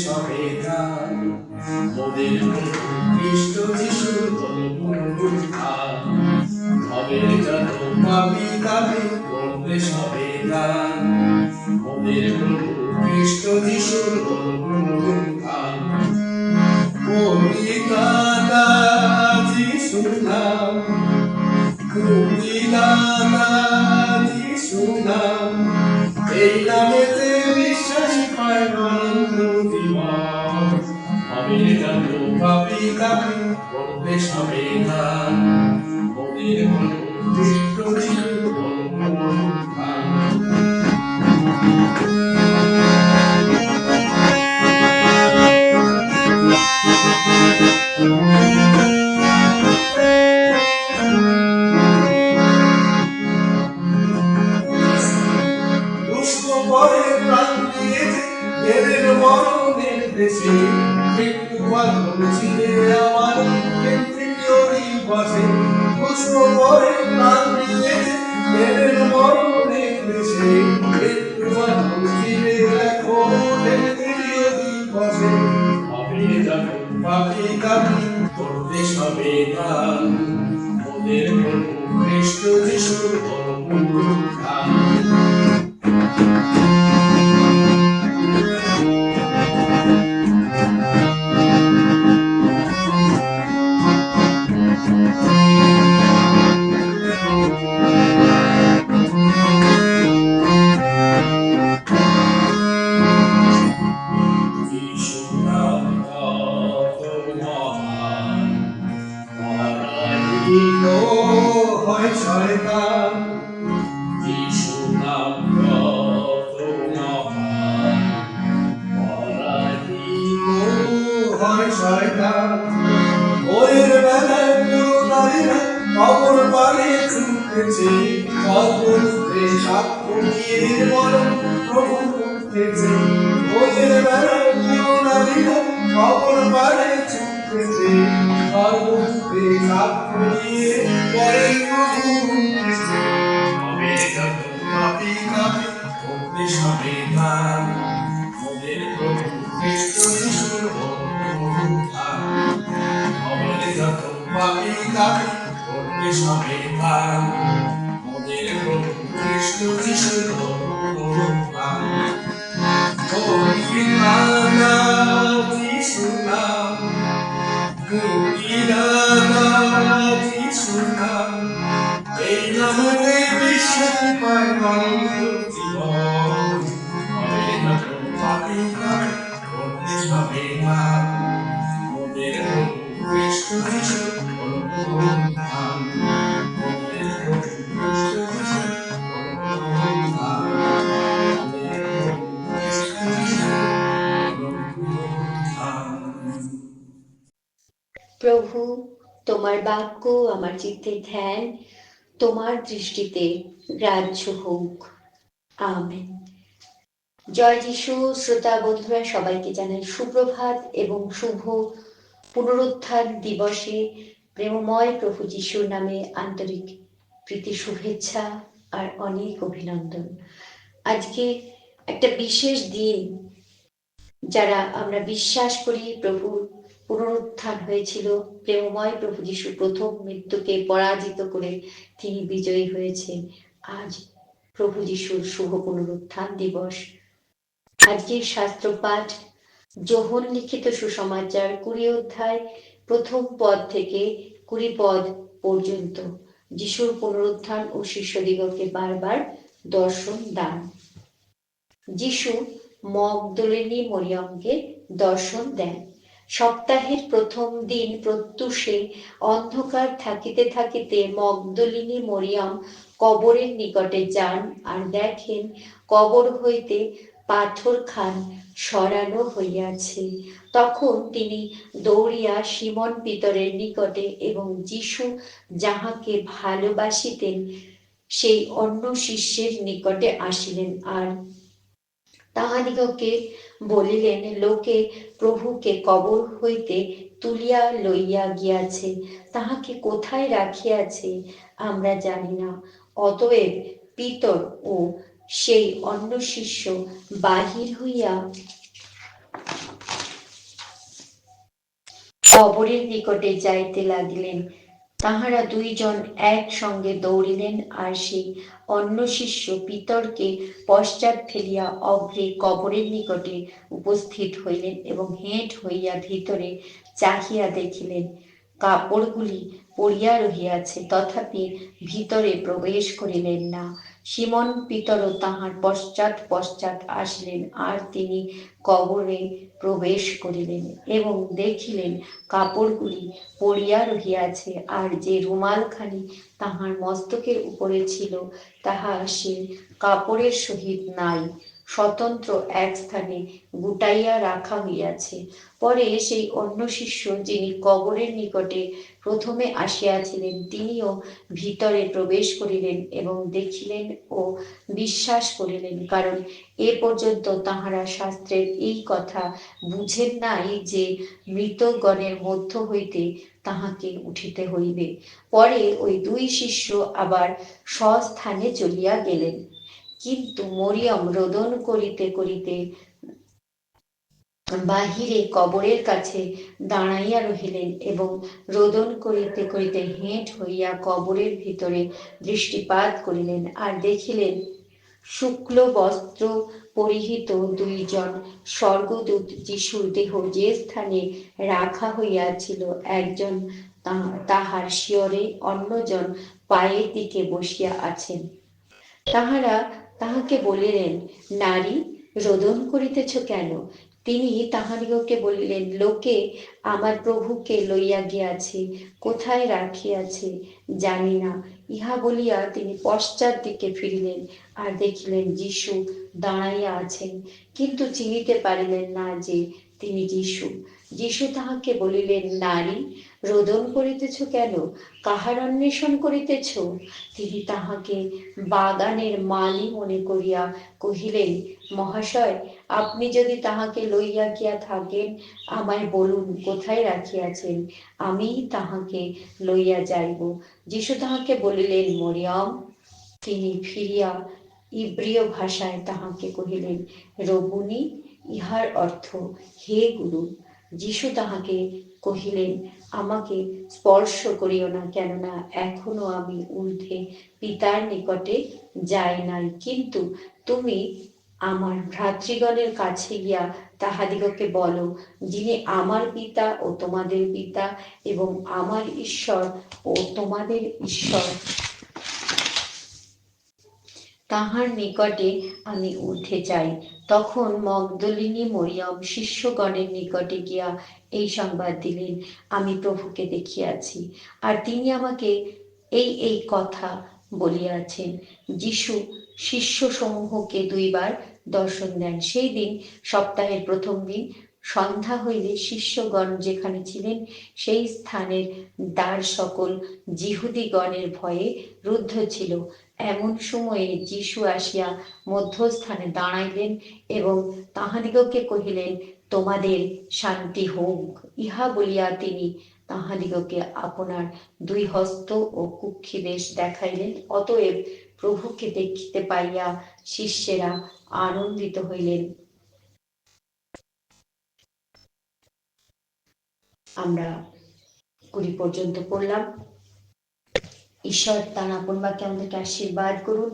সবে গান মোদের খ্রিস্ট যিশু গান হবে যত পাবি তবে করবে সবে নাম কবিতা যিশু নাম এই নামেতে বিশ্বাসী পায় জীবন আমি জানো পাপি কাপি করবে সবে গান। মৃত্যু বাঁধন ছিঁড়ে আমার তৃতীয়ই বসে দুষ্ট পরে প্রাণ দিয়েছে এদের হয় শয়তান। ওয়ের বেলায় পুরো নারীরা খবর পারে ছুটেছে। অদ্ভুতে সাক্ষ্য দিয়ে বরং প্রভু উঠেছে। ওদের বেলায় পুরো নারীরা খবর পারে ছুটেছে। অদ্ভুতে সাক্ষ্য দিয়ে বরং প্রভু উঠেছে। হবে যত পাপি কাপি করবে সবে গান ওদের প্রভু খ্রিস্ট যিশুর যত পাপি কাপি করবে সবে গান মোদের প্রভু কৃষ্ণ যিশুর গান কবিরানা যিশু নাম কবিরানা যিশু নাম এই নামে বিশ্বাস পায় মানুষ জীবন আমাদের যত পাপি কাপি করবে সবে গান মোদের প্রভু কৃষ্ণ যিশু গান মোদের প্রভু, তোমার বাক্য আমার চিত্তে ধ্যান, তোমার দৃষ্টিতে গ্রাহ্য হোক। আমেন। জয় যিশু, শ্রোতা বন্ধুরা, সবাইকে জানাই সুপ্রভাত এবং শুভ পুনরুত্থান দিবসে। প্রেমময় প্রভু যিশুর নামে আন্তরিক প্রীতি, শুভেচ্ছা আর অনেক অভিনন্দন। আজকে একটা বিশেষ দিন যারা আমরা বিশ্বাস করি প্রভুর পুনরুত্থান হয়েছিল প্রেমময় প্রভু যিশু প্রথম মৃত্যুকে পরাজিত করে তিনি বিজয়ী হয়েছেন। আজ প্রভু যিশুর শুভ পুনরুত্থান দিবস। আজকের শাস্ত্র পাঠ যোহন লিখিত সুসমাচার কুড়ি অধ্যায় প্রথম পদ থেকে কুড়ি পদ পর্যন্ত। যিশুর পুনরুত্থান ও শিষ্যদিগকে বারবার দর্শন দান। যিশু মগদলিনী মরিয়মকে দর্শন দেন। সপ্তাহের প্রথম দিন প্রত্যুষে অন্ধকার থাকিতে থাকিতে মগদলিনী মরিয়ম কবরের নিকটে যান আর দেখেন কবর হইতে পাথর খান সরানো হইয়াছে। তখন তিনি দৌড়িয়া সিমন পিতরের নিকটে এবং যিশু যাহাকে ভালোবাসিতেন, সেই অন্য শিষ্যের নিকটে আসিলেন আর তাহাদিগকে বলিলেন, লোকে প্রভুকে কবর হইতে তুলিয়া লইয়া গিয়াছে, তাহাকে কোথায় রাখিয়াছে আমরা জানি না। অতএব পিতর ও সেই অন্য শিষ্য বাহির হইয়া কবরের নিকটে যাইতে লাগিলেন। তাহারা দুইজন একসঙ্গে দৌড়িলেন আর সেই অন্য শিষ্য পিতরকে পশ্চাৎ ফেলিয়া অগ্রে কবরের নিকটে উপস্থিত হইলেন এবং হেঁট হইয়া ভিতরে চাহিয়া দেখিলেন। কাপড়গুলি পড়িয়া রহিয়াছে, তথাপি ভিতরে প্রবেশ করিলেন না। সিমন পিতরও তাহার পশ্চাৎ পশ্চাৎ আসলেন, আর তিনি কবরে প্রবেশ করিলেন এবং দেখিলেন কাপড়গুলি পড়িয়া রহিয়াছে, আর যে রুমালখানি তাহার মস্তকের উপরে ছিল, তাহা সে কাপড়ের সহিত নাই। স্বতন্ত্র এক স্থানে গুটাইয়া রাখা হইয়াছে। পরে সেই অন্য শিষ্য যিনি কবরের নিকটে প্রথমে আসিয়াছিলেন, তিনিও ভিতরে প্রবেশ করিলেন এবং দেখিলেন ও বিশ্বাস করিলেন, কারণ এ পর্যন্ত তাহারা শাস্ত্রের এই কথা বুঝেন নাই যে মৃতগণের মধ্য হইতে তাহাকে উঠিতে হইবে। পরে ওই দুই শিষ্য আবার স্বস্থানে চলিয়া গেলেন। কিন্তু মরিয়ম রোদন করিতে করিতে বাহিরে কবরের কাছে দাঁড়াইয়া রহিলেন এবং রোদন করিতে করিতে হেঁট হইয়া কবরের ভিতরে দৃষ্টিপাত করিলেন আর দেখিলেন, শুক্ল বস্ত্র পরিহিত দুইজন স্বর্গদূত যিশুর দেহ যে স্থানে রাখা হইয়াছিল, একজন তাহার শিয়রে অন্যজন পায়ের দিকে বসিয়া আছেন। তাহারা তাহাকে বলিলেন, নারী, রোদন করিতেছ কেন? তিনি তাহাদিগকে বলিলেন, লোকে আমার প্রভুকে লইয়া গিয়াছে, কোথায় রাখিয়াছে জানি না। ইহা বলিয়া তিনি পশ্চাৎ দিকে ফিরিলেন আর দেখিলেন যিশু দাঁড়াইয়া আছেন, কিন্তু চিনিতে পারিলেন না যে তিনি যিশু। যিশু তাহাকে বলিলেন, নারী রোদন করিতেছ কেন? কাহার অন্বেষণ করিতেছ? তিনি তাহাকে বাগানের মালি মনে করিয়া কহিলেন, মহাশয়, আপনি যদি তাহাকে লইয়া গিয়া থাকেন, আমায় বলুন কোথায় রাখিয়াছেন? আমি তাহাকে লইয়া যাইব। যিশু তাহাকে বলিলেন, মরিয়ম। তিনি ফিরিয়া ইব্রিয় ভাষায় তাহাকে কহিলেন রবুনি ইহার অর্থ, হে গুরু। যিশু তাহাকে কহিলেন, আমাকে স্পর্শ করিও না কেননা এখনও আমি ঊর্ধ্বে পিতার নিকটে যাই নাই। কিন্তু তুমি আমার ভ্রাতৃগণের কাছে গিয়া তাহাদিগকে বলো, যিনি আমার পিতা ও তোমাদের পিতা এবং আমার ঈশ্বর ও তোমাদের ঈশ্বর। তাহার নিকটে আমি উঠে যাই। তখন মগদলিনী মরিয়ম শিষ্যগণের নিকটে গিয়া এই সংবাদ দিলেন, আমি প্রভুকে দেখিয়াছি। আর তিনি আমাকে এই এই কথা বলিয়াছেন, যিশু শিষ্য সমূহকে দুইবার দর্শন দেন। সেই দিন সপ্তাহের প্রথম দিন সন্ধ্যা হইলে শিষ্যগণ যেখানে ছিলেন, সেই স্থানের দ্বার সকল জিহুদিগণের ভয়ে রুদ্ধ ছিল। এমন সময়ে যিশু আসিয়া মধ্যস্থানে দাঁড়াইলেন এবং তাহাদিগকে কহিলেন, তোমাদের শান্তি হোক। ইহা বলিয়া তিনি তাহাদিগকে আপনার দুই হস্ত ও কুক্ষি দেশ দেখাইলেন। অতএব প্রভুকে দেখিতে পাইয়া শিষ্যেরা আনন্দিত হইলেন। আমরা কুড়ি পর্যন্ত পড়লাম। ঈশ্বর তার আপন বাক্যে আমাদেরকে আশীর্বাদ করুন।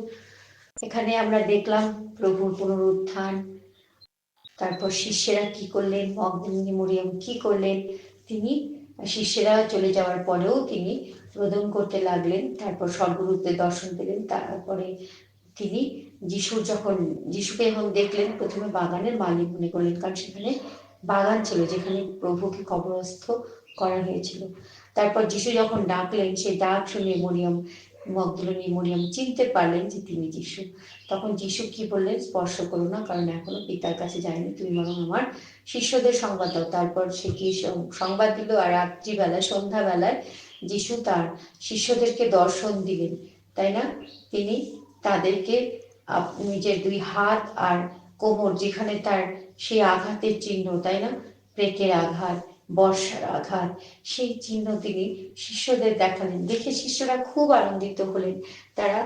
এখানে আমরা দেখলাম প্রভুর পুনরুত্থান, তারপর শিষ্যেরা কি করলেন মগদলিনী মরিয়ম কি করলেন, তিনি শিষ্যেরা চলে যাওয়ার পরেও তিনি রোদন করতে লাগলেন, তারপর স্বর্গরূপে দর্শন পেলেন, তারপরে তিনি যিশুর যখন, যিশুকে যখন দেখলেন, প্রথমে বাগানের মালিক মনে করলেন, কারণ সেখানে বাগান ছিল, যেখানে প্রভুকে কবরস্থ করা হয়েছিল। তারপর যিশু যখন ডাকলেন সেই ডাক শুনে মরিয়ম মগদলিনী মরিয়ম চিনতে পারলেন যে তিনি যিশু। তখন যিশু কি বললেন? স্পর্শ করো না, কারণ এখনও পিতার কাছে যায়নি। তুমি বরং আমার শিষ্যদের সংবাদ দাও। তারপর সে কি সংবাদ দিল? আর রাত্রিবেলায় সন্ধ্যাবেলায় যিশু তার শিষ্যদেরকে দর্শন দিলেন, তাই না? তিনি তাদেরকে নিজের দুই হাত আর কোমর যেখানে তার সেই আঘাতের চিহ্ন, তাই না? প্রেকের আঘাত, বর্ষার আঘাত, সেই চিহ্ন তিনি শিষ্যদের দেখালেন। দেখে শিষ্যরা খুব আনন্দিত হলেন। তারা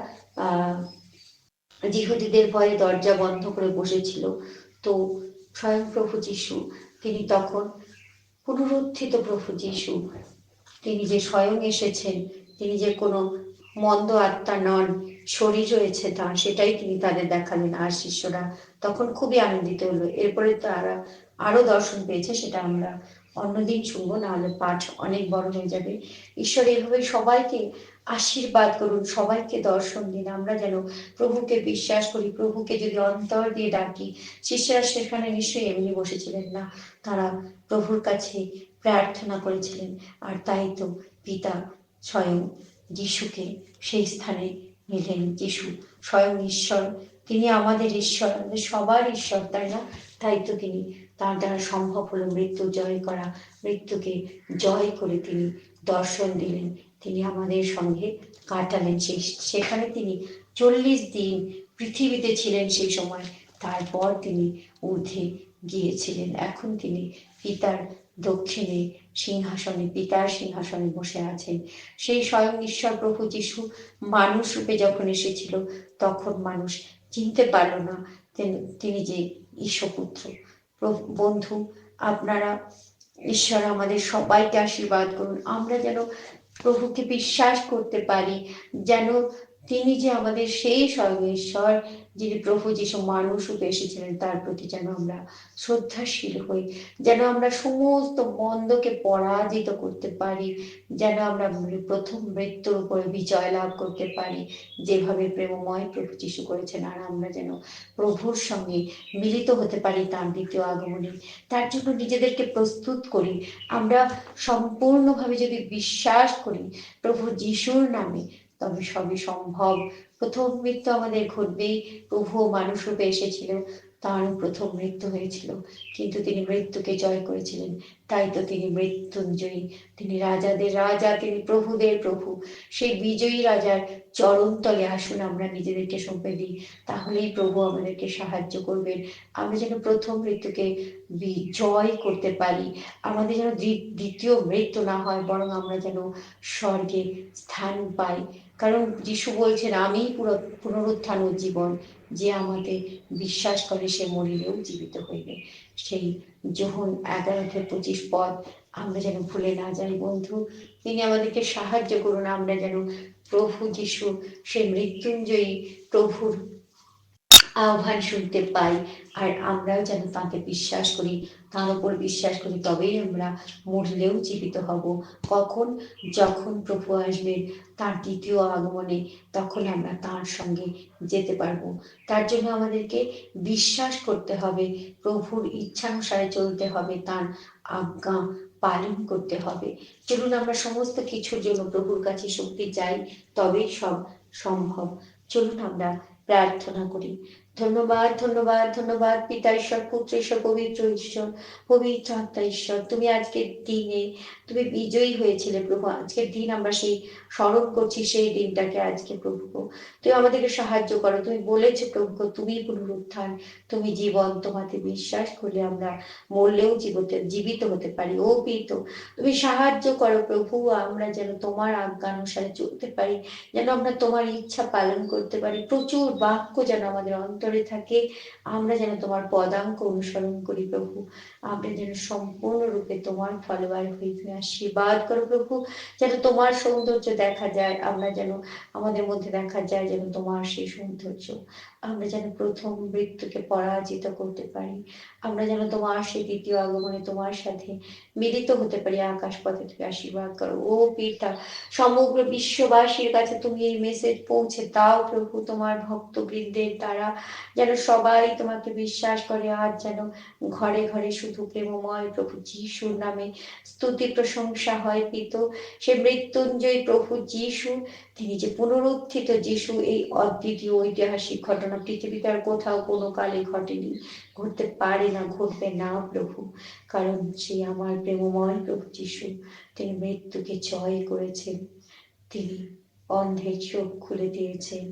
জিহুদীদের ভয়ে দরজা বন্ধ করে বসেছিল। তো স্বয়ং প্রভু যিশু, তিনি তখন পুনরুত্থিত প্রভু যিশু। তিনি যে স্বয়ং এসেছেন, তিনি যে কোনো মন্দ আত্মা নন শরীর রয়েছে তার, সেটাই তিনি তাদের দেখালেন। আর শিষ্যরা তখন খুবই আনন্দিত হলো। এরপরে তারা আরও দর্শন পেয়েছে, সেটা আমরা অন্যদিন শুনব, নাহলে পাঠ অনেক বড় হয়ে যাবে। ঈশ্বর এভাবে সবাইকে আশীর্বাদ করুন, সবাইকে দর্শন দিন। আমরা যেন প্রভুকে বিশ্বাস করি, প্রভুকে যদি অন্তর দিয়ে ডাকি, শিষ্যরা সেখানে নিশ্চয়ই এমনি বসেছিলেন না, তারা প্রভুর কাছে প্রার্থনা করেছিলেন। আর তাই তো পিতা স্বয়ং যিশুকে সেই স্থানে নিলেন। যিশু স্বয়ং ঈশ্বর তিনি আমাদের ঈশ্বর, আমাদের সবার ঈশ্বর, তাই না? তাই তো তিনি তার দ্বারা সম্ভব হলো মৃত্যু জয় করা, মৃত্যুকে জয় করে তিনি দর্শন দিলেন। তিনি আমাদের সঙ্গে কাটালেন। সেই, সেখানে তিনি চল্লিশ দিন পৃথিবীতে ছিলেন সেই সময়। তারপর তিনি ঊর্ধ্বে গিয়েছিলেন। এখন তিনি পিতার দক্ষিণে সিংহাসনে, পিতার সিংহাসনে বসে আছেন। সেই স্বয়ং ঈশ্বর প্রভু যিশু মানুষ রূপে যখন এসেছিল, তখন মানুষ চিনতে পারল না তিনি- যে ঈশ্বপুত্র বন্ধু, আপনারা ঈশ্বর আমাদের সবাইকে আশীর্বাদ করুন। আমরা যেন প্রভুকে বিশ্বাস করতে পারি, যেন তিনি যে আমাদের সেই স্বয়ং ঈশ্বর যিনি প্রভু যিশু মানুষ রূপে এসেছিলেন, তার প্রতি যেন আমরা শ্রদ্ধাশীল হই, যেন আমরা সমস্ত মন্দকে পরাজিত করতে পারি, যেন আমরা প্রথম মৃত্যুর উপরে বিজয় লাভ করতে পারি। যেভাবে প্রেমময় প্রভু যিশু করেছেন, আর আমরা যেন প্রভুর সঙ্গে মিলিত হতে পারি তার দ্বিতীয় আগমনে। তার জন্য নিজেদেরকে প্রস্তুত করি। আমরা সম্পূর্ণভাবে যদি বিশ্বাস করি প্রভু যিশুর নামে তবে সবই সম্ভব। প্রথম মৃত্যু আমাদের ঘটবেই প্রভু মানুষ রূপে এসেছিল তার প্রথম মৃত্যু হয়েছিল। কিন্তু তিনি মৃত্যুকে জয় করেছিলেন। তাই তো তিনি মৃত্যুঞ্জয়ী তিনি রাজাদের রাজা, তিনি প্রভুদের প্রভু। সেই বিজয়ী রাজার চরণতলে আসুন, আমরা নিজেদেরকে সঁপে দিই। তাহলেই প্রভু আমাদেরকে সাহায্য করবেন। আমরা যেন প্রথম মৃত্যুকে জয় করতে পারি। আমাদের যেন দ্বি- দ্বিতীয় মৃত্যু না হয়, বরং আমরা যেন স্বর্গে স্থান পাই। কারণ যিশু বলছেন, আমি পুনরুত্থান উজ্জীবন জীবন যে আমাকে বিশ্বাস করে সে মরিলেও জীবিত হইবে। সেই যখন এগারো থেকে পঁচিশ পদ, আমরা যেন ভুলে না যাই বন্ধু। তিনি আমাদেরকে সাহায্য করুন, আমরা যেন প্রভু যিশু সেই মৃত্যুঞ্জয়ী প্রভুর আহ্বান শুনতে পাই। আর আমরাও যেন তাকে বিশ্বাস করি, তার উপর বিশ্বাস করি, তবেই আমরা মরলেও জীবিত হব। কখন যখন প্রভু আসবেন, তার দ্বিতীয় আগমনে তখন আমরা তার সঙ্গে যেতে পারব। তার জন্য আমাদেরকে বিশ্বাস করতে হবে, প্রভুর ইচ্ছানুসারে চলতে হবে, তার আজ্ঞা পালন করতে হবে। চলুন আমরা সমস্ত কিছুর জন্য প্রভুর কাছে শক্তি যাই তবেই সব সম্ভব। চলুন আমরা প্রার্থনা করি। ধন্যবাদ ধন্যবাদ ধন্যবাদ, পিতা ঈশ্বর, পুত্র ঈশ্বর, পবিত্র ঈশ্বর, পবিত্র আত্মা ঈশ্বর। তুমি আজকের দিনে, তুমি বিজয়ী হয়েছিলে প্রভু। আজকের দিন আমরা সেই স্মরণ করছি, সেই দিনটাকে আজকে প্রভু। তুমি আমাদেরকে সাহায্য করো। তুমি বলেছ প্রভু, তুমি পুনরুত্থান তুমি জীবন তোমাতে বিশ্বাস করলে আমরা মরলেও জীবতে, জীবিত হতে পারি, ও পিত। তুমি সাহায্য করো প্রভু, আমরা যেন তোমার আজ্ঞানুসারে চলতে পারি, যেন আমরা তোমার ইচ্ছা পালন করতে পারি। প্রচুর বাক্য যেন আমাদের অন্তরে থাকে, আমরা যেন তোমার পদাঙ্ক অনুসরণ করি প্রভু। আমরা যেন সম্পূর্ণরূপে তোমার ফলোয়ার হই তুমি আশীর্বাদ করো প্রভু। যেন তোমার সৌন্দর্য দেখা যায়, আমরা যেন আমাদের মধ্যে দেখা যায় যেন তোমার সেই সৌন্দর্য। আমরা যেন প্রথম মৃত্যুকে পরাজিত করতে পারি। আমরা যেন তোমার সেই দ্বিতীয় আগমনে তোমার সাথে মিলিত হতে পারি আকাশ পথে তুমি আশীর্বাদ করো। ও পিতা, সমগ্র বিশ্ববাসীর কাছে তুমি এই মেসেজ পৌঁছে দাও প্রভু। তোমার ভক্তবৃন্দের দ্বারা যেন সবাই তোমাকে বিশ্বাস করে, আর যেন ঘরে ঘরে শুধু প্রেমময় প্রভু যিশুর নামে স্তুতি প্রশংসা হয়। পিত, সে মৃত্যুঞ্জয়ী প্রভু যিশু তিনি যে পুনরুত্থিত যিশু এই অদ্বিতীয় ঐতিহাসিক ঘটনা পৃথিবীতে আর কোথাও কোনো কালে ঘটেনি, ঘটতে পারে না, ঘটবে না প্রভু। কারণ সে আমার প্রেমময় প্রভু যিশু। তিনি মৃত্যুকে জয় করেছেন। তিনি অন্ধের চোখ খুলে দিয়েছেন।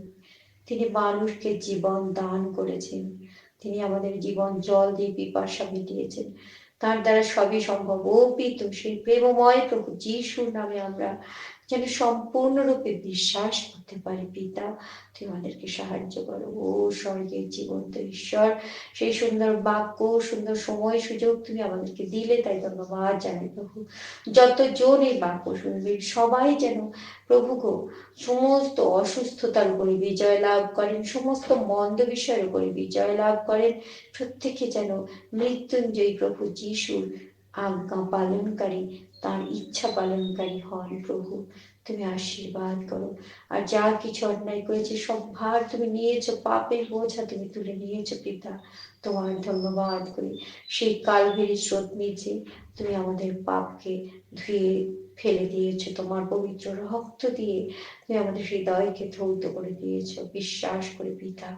তিনি মানুষকে জীবন দান করেছেন। তিনি আমাদের জীবন জল দিয়ে পিপাসা মিটিয়েছেন। তার দ্বারা সবই সম্ভব। ও পিত সেই প্রেমময় প্রভু যিশুর নামে আমরা যেন সম্পূর্ণরূপে বিশ্বাস করতে পারি পিতা। তুমি আমাদেরকে সাহায্য করো। ও স্বর্গের জীবন্ত ঈশ্বর, সেই সুন্দর বাক্য, সুন্দর সময় সুযোগ তুমি আমাদেরকে দিলে, তাই ধন্যবাদ জানাই প্রভু। যতজন এই বাক্য শুনবে, সবাই যেন প্রভু গো, সমস্ত অসুস্থতার উপরে বিজয় লাভ করেন, সমস্ত মন্দ বিষয়ের উপরে বিজয় লাভ করেন। প্রত্যেকে যেন মৃত্যুঞ্জয়ী প্রভু যিশুর আজ্ঞা পালনকারী তার ইচ্ছা পালনকারী হন প্রভু। তুমি আশীর্বাদ করো। আর যা কিছু অন্যায় করেছে, সব ভার তুমি নিয়েছো, পাপের বোঝা তুমি তুলে নিয়েছো, পিতা। তোমার ধন্যবাদ করি। সেই কালভেরি স্রোত নিচে তুমি আমাদের পাপকে ধুয়ে ফেলে দিয়েছ, তোমার পবিত্র রক্ত দিয়ে তুমি আমাদের হৃদয়কে ধৌত করে দিয়েছ, বিশ্বাস করে পিতা,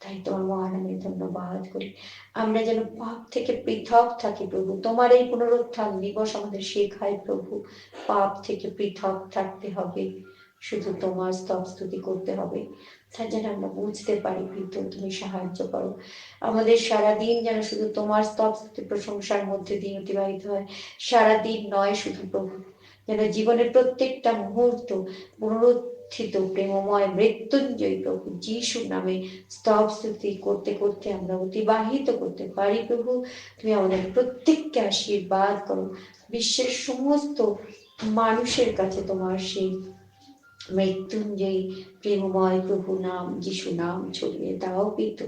তাই তোমার মহানামে ধন্যবাদ করি। আমরা যেন পাপ থেকে পৃথক থাকি প্রভু, তোমার এই পুনরুত্থান দিবস আমাদের শেখায় প্রভু। পাপ থেকে পৃথক থাকতে হবে, শুধু তোমার স্তব স্তুতি করতে হবে। যেন আমরা বুঝতে পারি পিত তুমি সাহায্য করো। আমাদের সারাদিন যেন শুধু তোমার স্তব প্রশংসার মধ্যে দিয়ে অতিবাহিত হয়। সারাদিন নয়, শুধু প্রভু। যেন জীবনের প্রত্যেকটা মুহূর্ত পুনরুত্থিত, প্রেমময়, মৃত্যুঞ্জয়ী প্রভু যিশু নামে স্তব স্তুতি করতে করতে আমরা অতিবাহিত করতে পারি, প্রভু। তুমি আমাদের প্রত্যেককে আশীর্বাদ করো। বিশ্বের সমস্ত মানুষের কাছে তোমার সেই মৃত্যুঞ্জয়ী প্রেমময় প্রভু নাম যিশু নাম ছড়িয়ে দাও পিত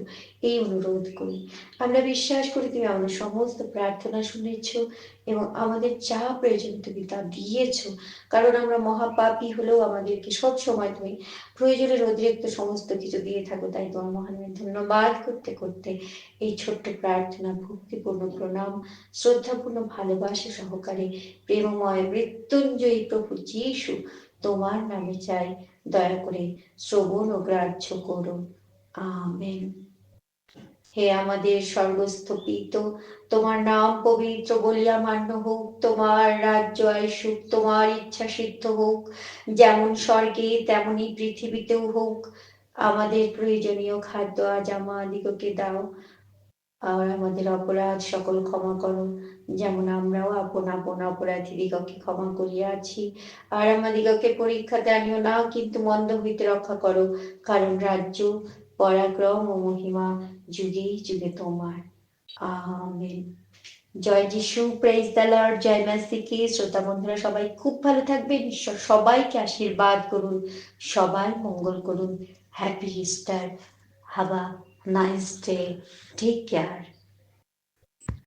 এই অনুরোধ করি। আমরা বিশ্বাস করি তুমি আমাদের সমস্ত প্রার্থনা শুনেছ এবং আমাদের যা প্রয়োজন তুমি তা দিয়েছ। কারণ আমরা মহাপাপী হলেও আমাদেরকে সব সময় তুমি প্রয়োজনের অতিরিক্ত সমস্ত কিছু দিয়ে থাকো। তাই তোমার মহানের ধন্যবাদ। করতে করতে এই ছোট্ট প্রার্থনা, ভক্তিপূর্ণ প্রণাম, শ্রদ্ধাপূর্ণ ভালোবাসা সহকারে প্রেমময় মৃত্যুঞ্জয়ী প্রভু যিশু তোমার নামে চাই দয়া করে শ্রবণ ও গ্রাহ্য করো। আমেন। হে আমাদের স্বর্গস্থ পিত তোমার নাম পবিত্র বলিয়া মান্য হোক, তোমার রাজ্য আয়সুক তোমার ইচ্ছা সিদ্ধ হোক, যেমন স্বর্গে তেমনি পৃথিবীতেও হোক। আমাদের প্রয়োজনীয় খাদ্য আজ আমাদিগকে দাও। আর আমাদের অপরাধ সকল ক্ষমা করো। যেমন আমরাও আপন আপন অপরাধীদিগকে ক্ষমা করিয়াছি। আর আমাদিগকে পরীক্ষাতে আনিও না, কিন্তু মন্দ হইতে রক্ষা করো, কারণ রাজ্য, পরাক্রম ও মহিমা যুগেই যুগে তোমার। আমেন। জয় যিশু প্রেজ দ্য লর্ড জয় মেসিকে শ্রোতা বন্ধুরা, সবাই খুব ভালো থাকবেন। ঈশ্বর সবাইকে আশীর্বাদ করুন, সবাই মঙ্গল করুন। Happy Easter have a nice day. Take care.